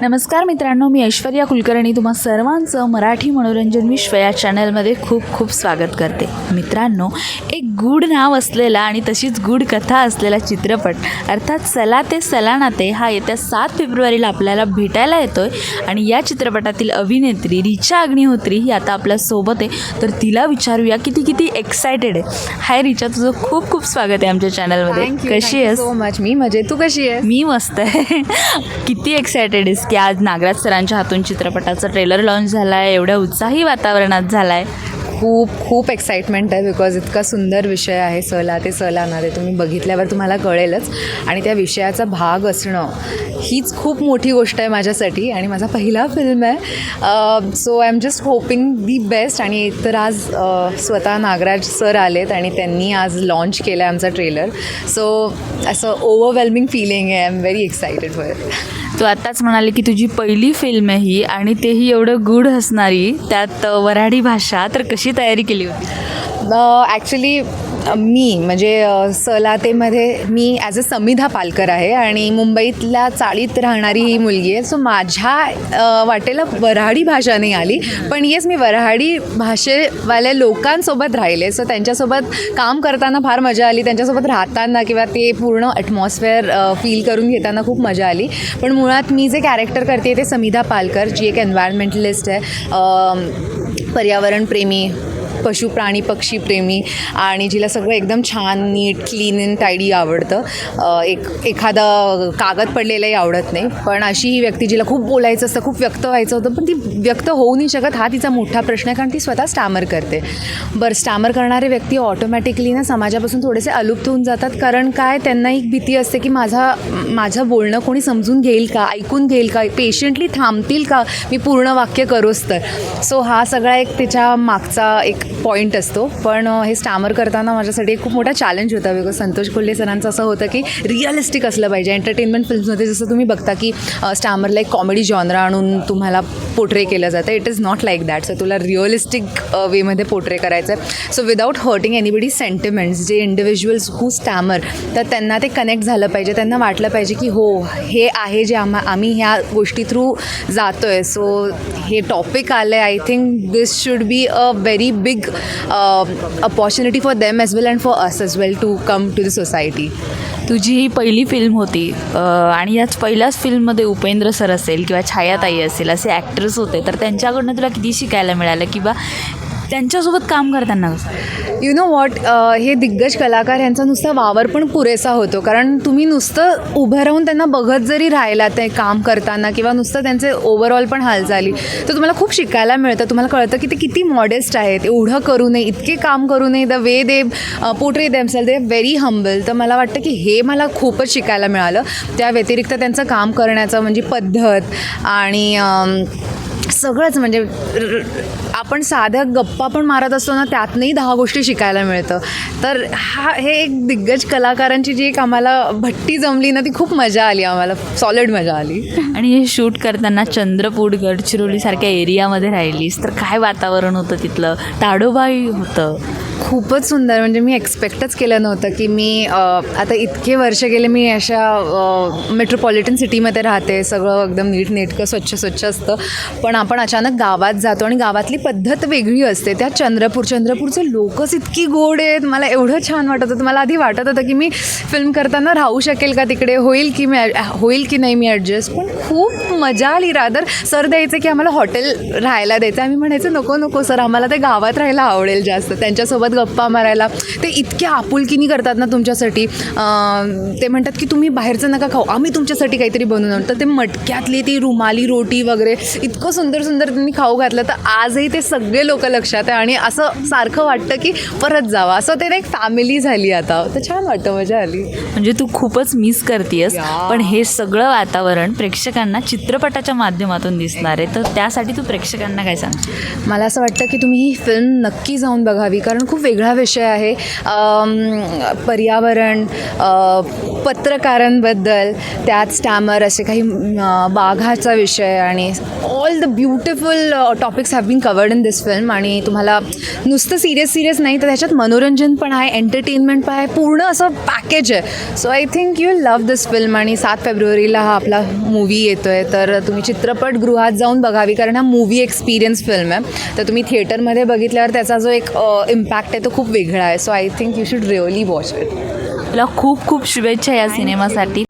नमस्कार मित्रांनो मी ऐश्वर्या कुलकर्णी तुम्हा सर्वांचं मराठी मनोरंजन विश्व या चॅनलमध्ये खूप खूप स्वागत करते. मित्रांनो एक गूढ नाव असलेला आणि तशीच गूढ कथा असलेला चित्रपट अर्थात सला ते सलानाते हा येत्या सात फेब्रुवारीला आपल्याला भेटायला येतो आहे आणि या चित्रपटातील अभिनेत्री रिचा अग्निहोत्री ही आता आपल्यासोबत आहे. तर तिला विचारूया की ती किती एक्सायटेड आहे. हाय रिचा तुझं खूप खूप स्वागत आहे आमच्या चॅनलमध्ये. कशी आहेस? सो मच मी म्हणजे तू कशी आहे मी मस्त आहे. किती एक्सायटेड आहेस? की आज नागराज सरांच्या हातून चित्रपटाचा ट्रेलर लॉन्च झाला आहे एवढ्या उत्साही वातावरणात झाला आहे खूप खूप एक्साइटमेंट आहे बिकॉज इतका सुंदर विषय आहे. सहला ते सहला ना ते तुम्ही बघितल्यावर तुम्हाला कळेलच. आणि त्या विषयाचा भाग असणं हीच खूप मोठी गोष्ट आहे माझ्यासाठी आणि माझा पहिला फिल्म आहे. So I am just hoping the best आणि तर आज स्वतः नागराज सर आलेत आणि त्यांनी आज लॉन्च केलं आहे आमचा ट्रेलर सो असं ओव्हरवेल्मिंग फिलिंग आहे. I am very excited for तू आत्ताच म्हणाली की तुझी पहिली फिल्म आहे ही आणि तेही एवढं गुड असणारी त्यात वऱ्हाडी भाषा तर कशी तयारी केली होती? ॲक्च्युली मी म्हणजे सलातेमध्ये मी ॲज अ समिधा पालकर आहे आणि मुंबईतल्या चाळीत राहणारी ही मुलगी आहे. सो माझ्या वाटेला वऱ्हाडी भाषा नाही आली पण येस मी वऱ्हाडी भाषेवाल्या लोकांसोबत राहिले. सो त्यांच्यासोबत काम करताना फार मजा आली. त्यांच्यासोबत राहताना किंवा ते पूर्ण ॲटमॉस्फेअर फील करून घेताना खूप मजा आली. पण मुळात मी जे कॅरेक्टर करते ते समिधा पालकर जी एक एन्व्हायरमेंटलिस्ट आहे. पर्यावरणप्रेमी पशु प्राणी पक्षी प्रेमी आणि जिला सगळं एकदम छान नीट क्लीन अँड टायडी आवडतं. एक एखादा कागद पडलेलंही आवडत नाही. पण अशी ही व्यक्ती जिला खूप बोलायचं असतं खूप व्यक्त व्हायचं होतं पण ती व्यक्त होऊ नाही शकत हा तिचा मोठा प्रश्न आहे कारण ती स्वतः स्टॅमर करते. बरं स्टॅमर करणारे व्यक्ती ऑटोमॅटिकली ना समाजापासून थोडेसे अलुप्त होऊन जातात. कारण काय? त्यांना एक भीती असते की माझा माझं बोलणं कोणी समजून घेईल का? ऐकून घेईल का? पेशंटली थांबतील का? मी पूर्ण वाक्य करोच तर. सो हा सगळा एक त्याच्या मागचा एक पॉईंट असतो. पण हे स्टॅमर करताना माझ्यासाठी एक खूप मोठा चॅलेंज होता. बिकॉज संतोष कोल्हे सरांचं असं होतं की रिअलिस्टिक असलं पाहिजे. एंटरटेनमेंट फिल्म्समध्ये जसं तुम्ही बघता की स्टॅमरला एक कॉमेडी जॉनरा आणून तुम्हाला पोट्रे केलं जातं. It is not like that so तुला रिअलिस्टिक वेमध्ये पोर्ट्रे करायचं आहे so without hurting anybody sentiments जे इंडिव्हिज्युअल्स हू स्टॅमर तर त्यांना ते कनेक्ट झालं पाहिजे. त्यांना वाटलं पाहिजे की हो हे आहे जे आम्हा आम्ही ह्या गोष्टी थ्रू जातो आहे सो हे टॉपिक आलं आहे I think this should be a very big opportunity for them as well and for us as well to come to the society तुझी ही पहिली फिल्म होती. अ, आणि याच पहिल्याच फिल्ममध्ये उपेंद्र सर असेल किंवा छायाताई असेल असे ॲक्टर्स होते तर त्यांच्याकडनं तुला किती शिकायला मिळालं? किंवा त्यांच्यासोबत काम करताना कसं? यु नो वॉट हे दिग्गज कलाकार यांचा नुसता वावर पण पुरेसा होतो. कारण तुम्ही नुसतं उभं राहून त्यांना बघत जरी राहिला ते काम करताना किंवा नुसतं त्यांचे ओव्हरऑल पण हालचाली तर तुम्हाला खूप शिकायला मिळतं. तुम्हाला कळतं की ते किती मॉडेस्ट आहेत. एवढं करू नये इतके काम करू नये. The way they them themselves they very humble तर मला वाटतं की हे मला खूपच शिकायला मिळालं. त्या व्यतिरिक्त त्यांचं काम करण्याचं म्हणजे पद्धत आणि सगळंच म्हणजे आपण साध्या गप्पा पण मारत असतो ना त्यातनंही दहा गोष्टी शिकायला मिळतं. तर हा हे एक दिग्गज कलाकारांची जी एक आम्हाला भट्टी जमली ना ती खूप मजा आली आम्हाला. सॉलिड मजा आली. आणि हे शूट करताना चंद्रपूर गडचिरोलीसारख्या एरियामध्ये राहिलीस तर काय वातावरण होतं तिथलं? ताडोबाई होतं. खूपच सुंदर म्हणजे मी एक्सपेक्टच केलं नव्हतं की मी आता इतके वर्ष गेले मी अशा मेट्रोपॉलिटन सिटीमध्ये राहते सगळं एकदम नीटनेटकं स्वच्छ स्वच्छ असतं. पण आपण अचानक गावात जातो आणि गावातली पद्धत वेगळी असते. त्या चंद्रपूर चंद्रपूरचे लोकच इतकी गोड आहेत. मला एवढं छान वाटत होतं. मला आधी वाटत होतं की मी फिल्म करताना राहू शकेल का तिकडे? होईल की मी होईल की नाही मी ॲडजस्ट पण खूप मजा आली. रादर सर द्यायचे की आम्हाला हॉटेल राहायला द्यायचं. आम्ही म्हणायचं नको नको सर आम्हाला ते गावात राहायला आवडेल जास्त. त्यांच्यासोबत गप्पा मारायला. ते इतक्या आपुलकीनी करतात ना तुमच्यासाठी. ते म्हणतात की तुम्ही बाहेरचं नका खाऊ. आम्ही तुमच्यासाठी काहीतरी बनवून आणू तर ते मटक्यातली ती रुमाली रोटी वगैरे इतकं सुंदर सुंदर त्यांनी खाऊ घातलं. तर आजही ते सगळे लोक लक्षात आहे. आणि असं सारखं वाटतं की परत जावं. असं ते ना एक फॅमिली झाली आता. तर छान वाटतं मजा आली. म्हणजे तू खूपच मिस करतेयस. या. पण हे सगळं वातावरण प्रेक्षकांना चित्रपटाच्या माध्यमातून दिसणार आहे. तर त्यासाठी तू प्रेक्षकांना काय सांग? मला असं वाटतं की तुम्ही ही फिल्म नक्की जाऊन बघावी कारण खूप वेगळा विषय आहे. पर्यावरण पत्रकारांबद्दल त्यात स्टॅमर असे काही बाघाचा विषय आणि all the beautiful topics have been covered in this film आणि तुम्हाला नुसतं सिरियस सिरियस नाही तर त्याच्यात मनोरंजन पण आहे एंटरटेनमेंट पण आहे पूर्ण असं पॅकेज आहे. So I think you love this film आणि सात फेब्रुवारीला हा आपला मूवी येतो आहे तर तुम्ही चित्रपटगृहात जाऊन बघावी कारण हा मूवी एक्सपिरियन्स फिल्म आहे. तर तुम्ही थिएटरमध्ये बघितल्यावर त्याचा जो एक इम्पॅक्ट आहे तो खूप वेगळा आहे. So I think you should really watch it तुला खूप खूप शुभेच्छा या सिनेमासाठी.